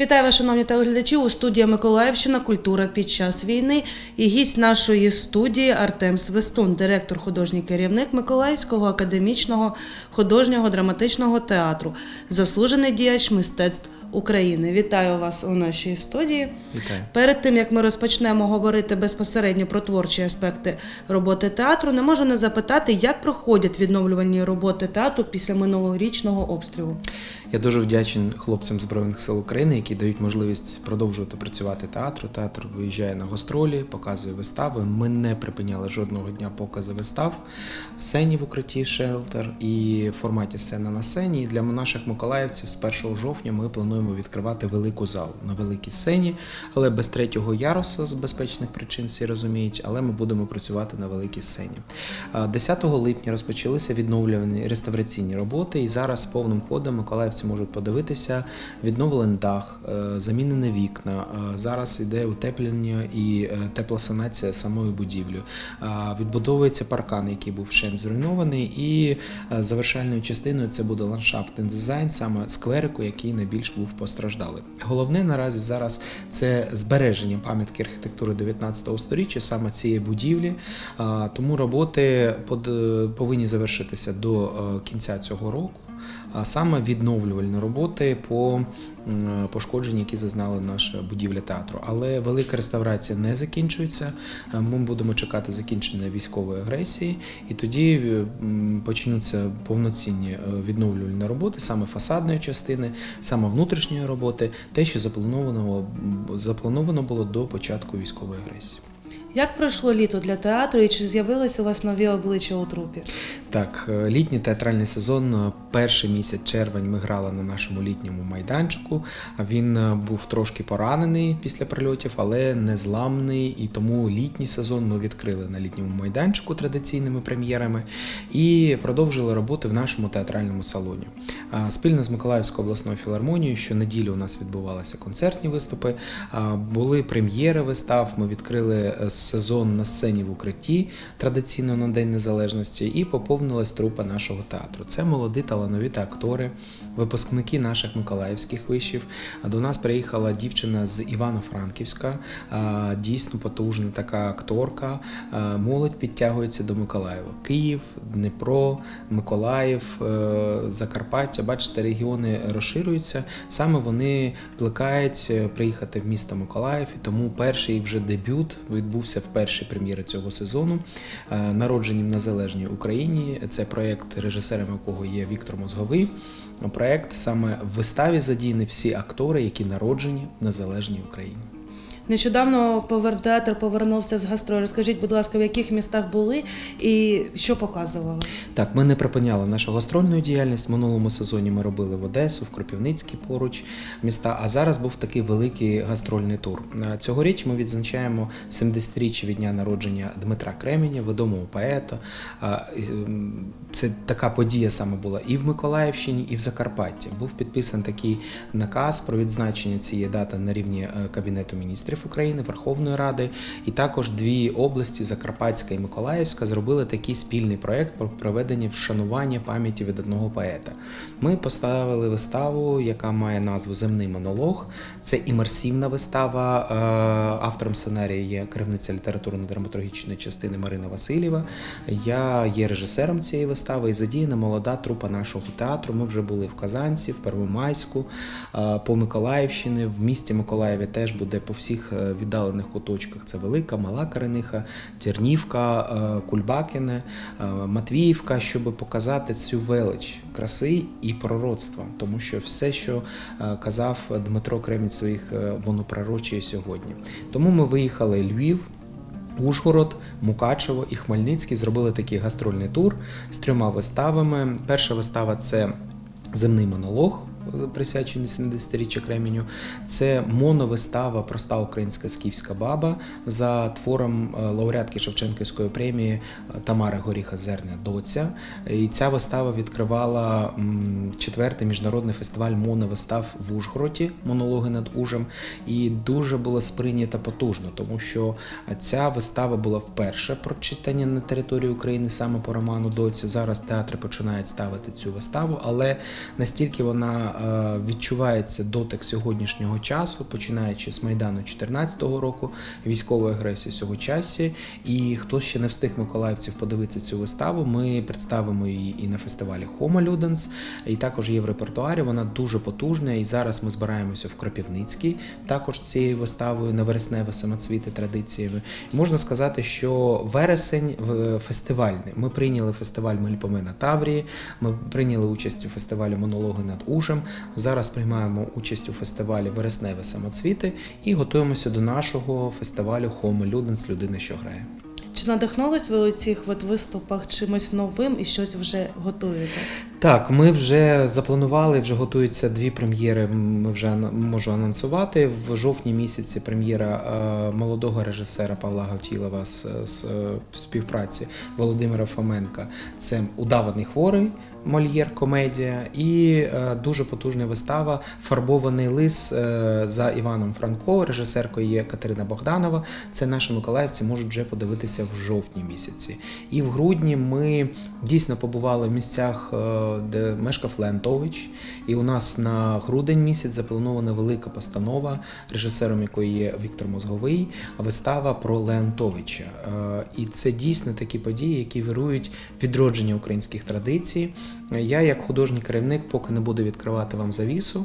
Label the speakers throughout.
Speaker 1: Вітаю вас, шановні телеглядачі. У студії Миколаївщина Культура під час війни. І гість нашої студії Артем Свистун, директор, художній керівник Миколаївського академічного художнього драматичного театру, заслужений діяч мистецтв України. Вітаю вас у нашій студії.
Speaker 2: Вітаю.
Speaker 1: Перед тим як ми розпочнемо говорити безпосередньо про творчі аспекти роботи театру, не можу не запитати, як проходять відновлювальні роботи театру після минулорічного обстрілу.
Speaker 2: Я дуже вдячний хлопцям Збройних сил України, які дають можливість продовжувати працювати театру. Театр виїжджає на гастролі, показує вистави. Ми не припиняли жодного дня покази вистав в сцені в укритті шелтер і в форматі сцена на сцені. І для наших миколаївців з 1 жовтня ми плануємо відкривати велику залу на великій сцені, але без третього яруса з безпечних причин всі розуміють. Але ми будемо працювати на великій сцені. 10 липня розпочалися відновлювані реставраційні роботи, і зараз повним ходом миколаївці можуть подивитися відновлений дах, е, замінені вікна. Зараз йде утеплення і е, теплосанація самої будівлі. Відбудовується паркан, який був ще зруйнований, і е, завершальною частиною це буде ландшафтний дизайн, саме скверику, який найбільш був постраждалий. Головне наразі зараз це збереження пам'ятки архітектури 19 століття, саме цієї будівлі. Тому роботи повинні завершитися до е, кінця цього року. А саме відновлювальні роботи по м, пошкодженню, які зазнали наша будівля театру. Але велика реставрація не закінчується. Е, Ми будемо чекати закінчення військової агресії, і тоді е, почнуться повноцінні е, відновлювальні роботи, саме фасадної частини, саме внутрішньої роботи, те, що заплановано, заплановано було до початку військової агресії.
Speaker 1: Як пройшло літо для театру і чи з'явилися у вас нові обличчя у трупі?
Speaker 2: Так, е, літній театральний сезон, е, перший місяць червень ми грали на нашому літньому майданчику. Він е, був трошки поранений після прильотів, але не зламний. І тому літній сезон ми відкрили на літньому майданчику традиційними прем'єрами і продовжили роботи в нашому театральному салоні. Спільно з Миколаївською обласною філармонією щонеділі у нас відбувалися концертні виступи, були прем'єри вистав. Ми відкрили сезон на сцені в укритті традиційно на День Незалежності, і поповнилась трупа нашого театру. Це молоді талановиті актори, випускники наших миколаївських вишів. До нас приїхала дівчина з Івано-Франківська, дійсно потужна така акторка. Молодь підтягується до Миколаєва. Київ, Дніпро, Миколаїв, е, Закарпаття. Бачите, регіони розширюються. Саме вони плекають е, приїхати в місто Миколаїв, і тому перший вже дебют відбувся в першій прем'єрі цього сезону. е, Народжені в незалежній Україні. Це проєкт, режисером якого є Віктор Мозговий. Проєкт саме в виставі задіяні всі актори, які народжені в незалежній Україні.
Speaker 1: Нещодавно повер- театр повернувся з гастролі. Розкажіть, будь ласка, в яких містах були і що показували?
Speaker 2: Так, ми не припиняли нашу гастрольну діяльність. В минулому сезоні ми робили в Одесу, в Кропівницький поруч міста. А зараз був такий великий гастрольний тур. Е, Цьогоріч ми відзначаємо 70-річчя від дня народження Дмитра Кременя, відомого поета. Е, Це така подія саме була і в Миколаївщині, і в Закарпатті. Був підписаний такий наказ про відзначення цієї дати на рівні е, Кабінету міністрів України, Верховної Ради, і також дві області Закарпатська і Миколаївська зробили такий спільний проект про проведення вшанування пам'яті від одного поета. Ми поставили виставу, яка має назву Земний монолог. Це імерсивна вистава. Е, Автором сценарія є керівниця літературно-драматургічної частини Марина Васильєва. Я є режисером цієї вистави і задіяна молода трупа нашого театру. Ми вже були в Казанці, в Первомайську, е, по Миколаївщині. В місті Миколаєві теж буде по всіх е, віддалених куточках. Це Велика, Мала Карениха, Тернівка, е, Кульбакине, е, Матвіївка, щоб показати цю велич краси і пророцтва, тому що все, що казав Дмитро Кремінь своїх, воно пророчує сьогодні. Тому ми виїхали Львів. Ужгород, Мукачево і Хмельницький зробили такий гастрольний тур з трьома виставами. Перша вистава це земний монолог. Присвячений 70-річчя Кременю. Це моновистава Проста українська скіфська баба за твором е, лауреатки Шевченківської премії е, Тамари Горіха Зерня Доця. І ця вистава відкривала четвертий міжнародний фестиваль моновистав в Ужгороді, монологи над Ужем. І дуже було сприйнято потужно, тому що ця вистава була вперше прочитання на території України саме по роману Доці. Зараз театри починають ставити цю виставу, але настільки вона відчувається дотик сьогоднішнього часу, починаючи з Майдану 2014 року, військової агресії цього часі. І хто ще не встиг миколаївців подивитися цю виставу, ми представимо її і на фестивалі Homo Ludens, і також є в репертуарі. Вона дуже потужна. І зараз ми збираємося в Кропівницький, також з цією виставою на вересневе самоцвіти традиціями. Можна сказати, що вересень в- фестивальний. Ми прийняли фестиваль Мельпоми на Таврії, ми прийняли участь у фестивалі Монологи над Ужем. Зараз приймаємо участь у фестивалі Вересневе самоцвіти і готуємося до нашого фестивалю Homo Ludens Людина, що грає.
Speaker 1: Чи надихнулись ви у цих от виступах чимось новим і щось вже готуєте?
Speaker 2: Так, ми вже запланували, вже готуються дві прем'єри. Ми вже можу анонсувати. В жовтні місяці прем'єра е, молодого режисера Павла Гавтілова з, з е, співпраці Володимира Фоменка. Це удаваний хворий. Мольєр комедія і е, дуже потужна вистава Фарбований лис е, за Іваном Франко. Режисеркою є Катерина Богданова. Це наші миколаївці можуть вже подивитися в жовтні місяці. І в грудні ми дійсно побували в місцях, е, де мешкав Леонтович. І у нас на грудень місяць запланована велика постанова, режисером якої є Віктор Мозговий, вистава про Леонтовича. І це дійсно такі події, які вирують відродження українських традицій. Я, як художній керівник, поки не буду відкривати вам завісу,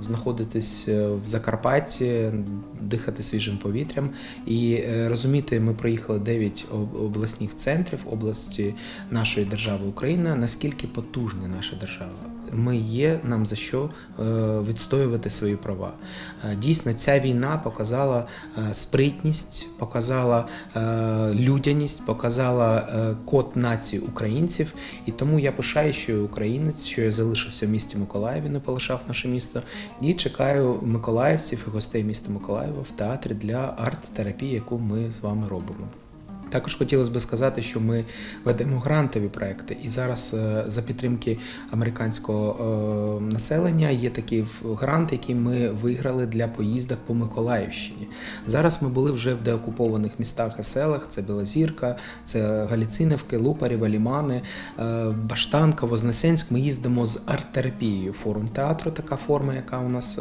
Speaker 2: знаходитись е, в Закарпатті, дихати свіжим повітрям і е, розуміти, ми проїхали 9 обласних центрів області нашої держави Україна. Наскільки потужна наша держава? Ми є нам за що е, відстоювати свої права. Дійсно, ця війна показала спритність, показала людяність, показала код нації українців. І тому я пишаю, що я українець, що я залишився в місті Миколаєві, не полишав наше місто, і чекаю миколаївців і гостей міста Миколаєва в театрі для арт-терапії, яку ми з вами робимо. Також хотілося б сказати, що ми ведемо грантові проекти, і зараз е, за підтримки американського е, населення є такий грант, який ми виграли для поїздок по Миколаївщині. Зараз ми були вже в деокупованих містах і селах: це Білозірка, це Галіцинівки, Лупарєва, Лімани, е, Баштанка, Вознесенськ. Ми їздимо з арт-терапією. Форум театру, така форма, яка у нас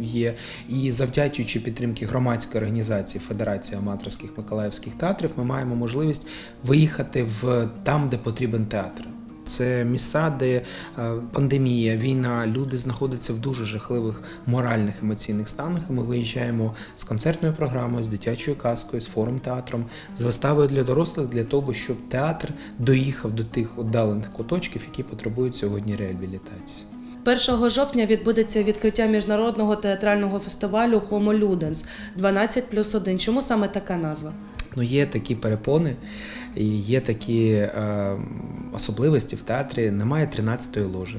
Speaker 2: є. І завдячуючи підтримки громадської організації Федерації аматорських миколаївських театрів, ми маємо можливість виїхати в там, де потрібен театр. Це місця, де е, пандемія, війна, люди знаходяться в дуже жахливих моральних емоційних станах. Ми виїжджаємо з концертною програмою, з дитячою казкою, з форум театром, з виставою для дорослих для того, щоб театр доїхав до тих віддалених куточків, які потребують сьогодні реабілітації.
Speaker 1: 1 жовтня відбудеться відкриття міжнародного театрального фестивалю Homo Ludens 12 плюс 1. Чому саме така назва?
Speaker 2: Ну, є такі перепони, є такі е, особливості в театрі. Немає 13-ї ложі,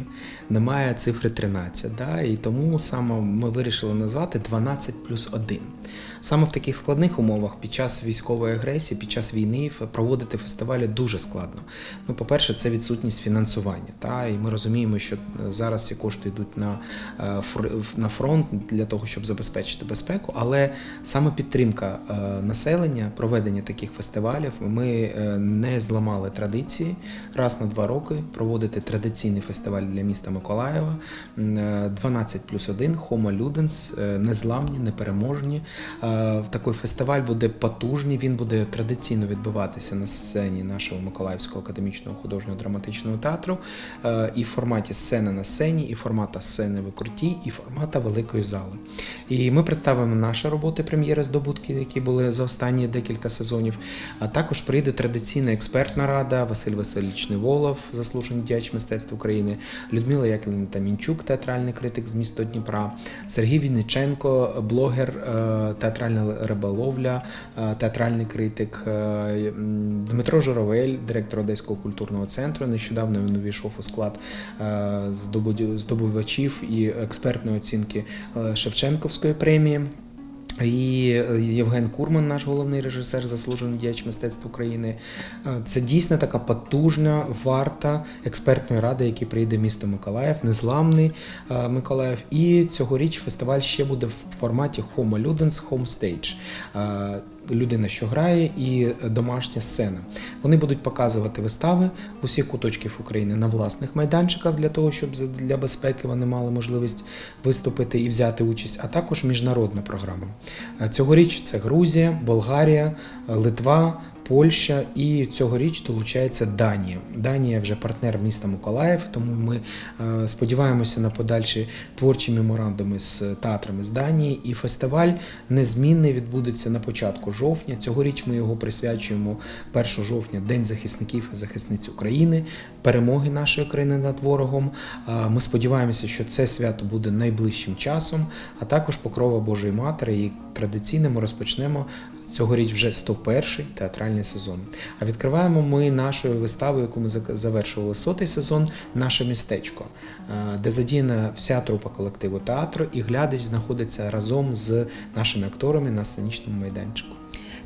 Speaker 2: немає цифри 13. Да? І тому саме ми вирішили назвати 12 плюс 1. Саме в таких складних умовах під час військової агресії, під час війни проводити фестивалі дуже складно. Ну, по-перше, це відсутність фінансування. Та? І ми розуміємо, що зараз ці кошти йдуть на, е, на фронт для того, щоб забезпечити безпеку, але саме підтримка е, населення, проведення таких фестивалів, ми е, не зламали традиції раз на два роки проводити традиційний фестиваль для міста Миколаєва. М, е, 12 плюс 1, Homo Ludens, е, незламні, непереможні. Такий фестиваль буде потужний, він буде традиційно відбуватися на сцені нашого Миколаївського академічного художнього драматичного театру е, і в форматі сцена на сцені, і формата сцени в укрутті, і формата великої зали. І ми представимо наші роботи прем'єри здобутки, які були за останні декілька сезонів. А також прийде традиційна експертна рада Василь Васильович Неволов, заслужений діяч мистецтв України, Людмила Яковлівна Тамінчук, театральний критик з міста Дніпра, Сергій Вінниченко, блогер, е, театральна риболовля, е, театральний критик, е, Дмитро Журавель, директор Одеського культурного центру. Нещодавно він увійшов у склад е, здобувачів і експертної оцінки Шевченковської премії. І Євген Курман, наш головний режисер, заслужений діяч мистецтв України. Е, Це дійсно така потужна варта експертної ради, який прийде місто Миколаїв, незламний е, Миколаїв. І цьогоріч фестиваль ще буде в форматі Homo Ludens Home Stage. Людина, що грає, і домашня сцена. Вони будуть показувати вистави в усіх куточків України на власних майданчиках для того, щоб для безпеки вони мали можливість виступити і взяти участь, а також міжнародна програма. Е, Цьогоріч це Грузія, Болгарія, Литва. Польща і цьогоріч долучається Данія. Данія вже партнер міста Миколаїв, тому ми е, сподіваємося на подальші творчі меморандуми з театрами з Данії. І фестиваль незмінний відбудеться на початку жовтня. Цьогоріч ми його присвячуємо 1 жовтня, День захисників і захисниць України, перемоги нашої країни над ворогом. Е, Ми сподіваємося, що це свято буде найближчим часом, а також покрова Божої Матері. І традиційно ми розпочнемо Цьогоріч вже 101-й театральний сезон. А відкриваємо ми нашою виставою, яку ми завершували сотий сезон, наше містечко, е, де задіяна вся трупа колективу театру, і глядач знаходиться разом з нашими акторами на сценічному майданчику.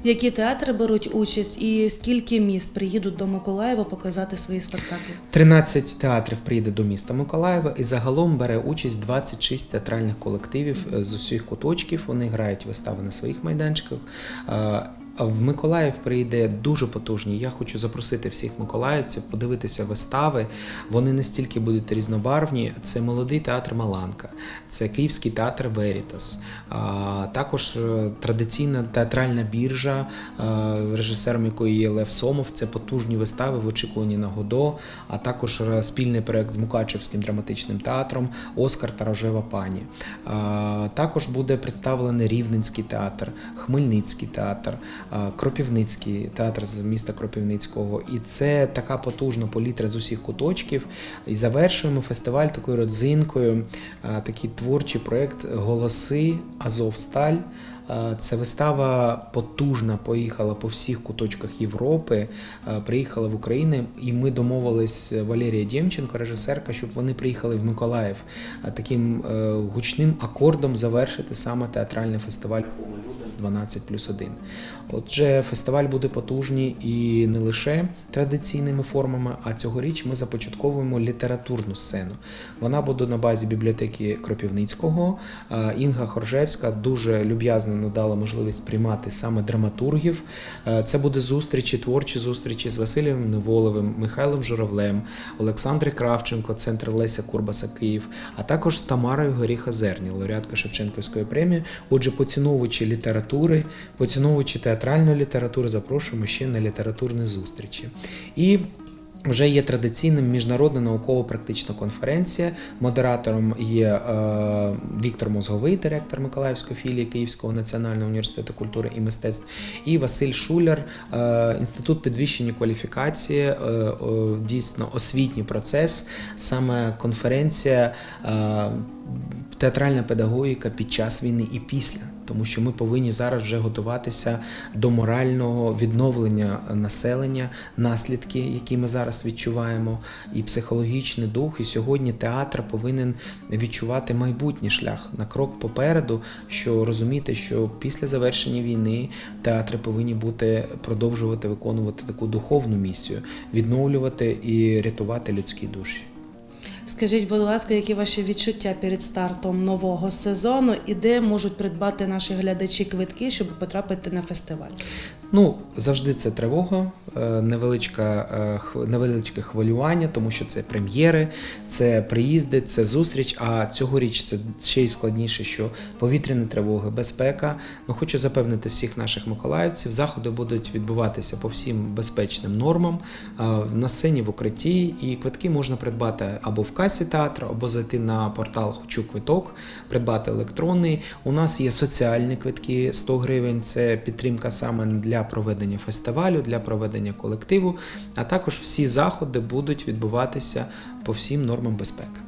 Speaker 1: Які театри беруть участь і скільки міст приїдуть до Миколаєва показати свої спектаклі?
Speaker 2: 13 театрів приїде до міста Миколаєва і загалом бере участь 26 театральних колективів е, з усіх куточків. Вони грають вистави на своїх майданчиках. В Миколаїв прийде дуже потужні. Я хочу запросити всіх миколаївців подивитися вистави. Вони настільки будуть різнобарвні. Це молодий театр Маланка, це Київський театр Верітас, також е, традиційна театральна біржа, е, режисером якої є Лев Сомов. Це потужні вистави в очікуванні на Годо, а також е, спільний проект з Мукачевським драматичним театром Оскар та Рожева пані. Також буде представлений Рівненський театр, Хмельницький театр, Кропівницький театр з міста Кропівницького. І це така потужна палітра з усіх куточків. І завершуємо фестиваль такою родзинкою, такий творчий проект Голоси Азовсталь. Це вистава потужна, поїхала по всіх куточках Європи, приїхала в Україну, і ми домовились Валерія Дємченко, режисерка, щоб вони приїхали в Миколаїв таким е, гучним акордом завершити саме театральний фестиваль 12 плюс 1. Отже, фестиваль буде потужний і не лише традиційними формами, а цьогоріч ми започатковуємо літературну сцену. Вона буде на базі бібліотеки Кропівницького. Інга Хоржевська дуже люб'язно надала можливість приймати саме драматургів. Це буде зустрічі, творчі зустрічі з Василієм Неволовим, Михайлом Журавлем, Олександрою Кравченко, центр Леся Курбаса Київ, а також з Тамарою Горіха Зерні, лауреатка Шевченківської премії. Отже, поціновувачі літератури, поціновувачі театральної літератури, запрошуємо ще на літературні зустрічі. І вже є традиційним міжнародна науково-практична конференція. Модератором є е, Віктор Мозговий, директор Миколаївської філії Київського національного університету культури і мистецтв, і Василь Шуляр, е, інститут підвищення кваліфікації, е, е, дійсно освітній процес, саме конференція. Е, Театральна педагогіка під час війни і після, тому що ми повинні зараз вже готуватися до морального відновлення населення, наслідки, які ми зараз відчуваємо, і психологічний дух. І сьогодні театр повинен відчувати майбутній шлях на крок попереду, що розуміти, що після завершення війни театри повинні бути продовжувати виконувати таку духовну місію, відновлювати і рятувати людські душі.
Speaker 1: Скажіть, будь ласка, які ваші відчуття перед стартом нового сезону і де можуть придбати наші глядачі квитки, щоб потрапити на фестиваль?
Speaker 2: Ну, завжди це тривога, е, невеличка, е, невеличке хвилювання, тому що це прем'єри, це приїзди, це зустріч. А цьогоріч це ще й складніше, що повітряні тривоги, безпека. Ну, хочу запевнити всіх наших миколаївців, заходи будуть відбуватися по всім безпечним нормам е, на сцені в укритті, і квитки можна придбати або в касі театру, або зайти на портал Хочу квиток, придбати електронний. У нас є соціальні квитки 100 гривень. Це підтримка саме для проведення фестивалю, для проведення колективу. А також всі заходи будуть відбуватися по всім нормам безпеки.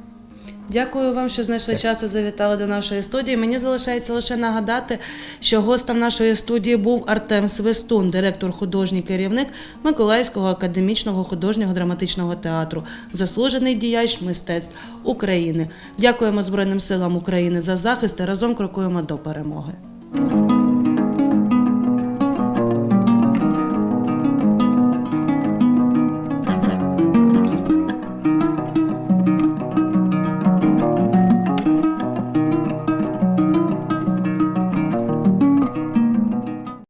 Speaker 1: Дякую вам, що знайшли час і завітали до нашої студії. Мені залишається лише нагадати, що гостем нашої студії був Артем Свистун, директор художній керівник Миколаївського академічного художнього драматичного театру, заслужений діяч мистецтв України. Дякуємо Збройним силам України за захист і разом крокуємо до перемоги.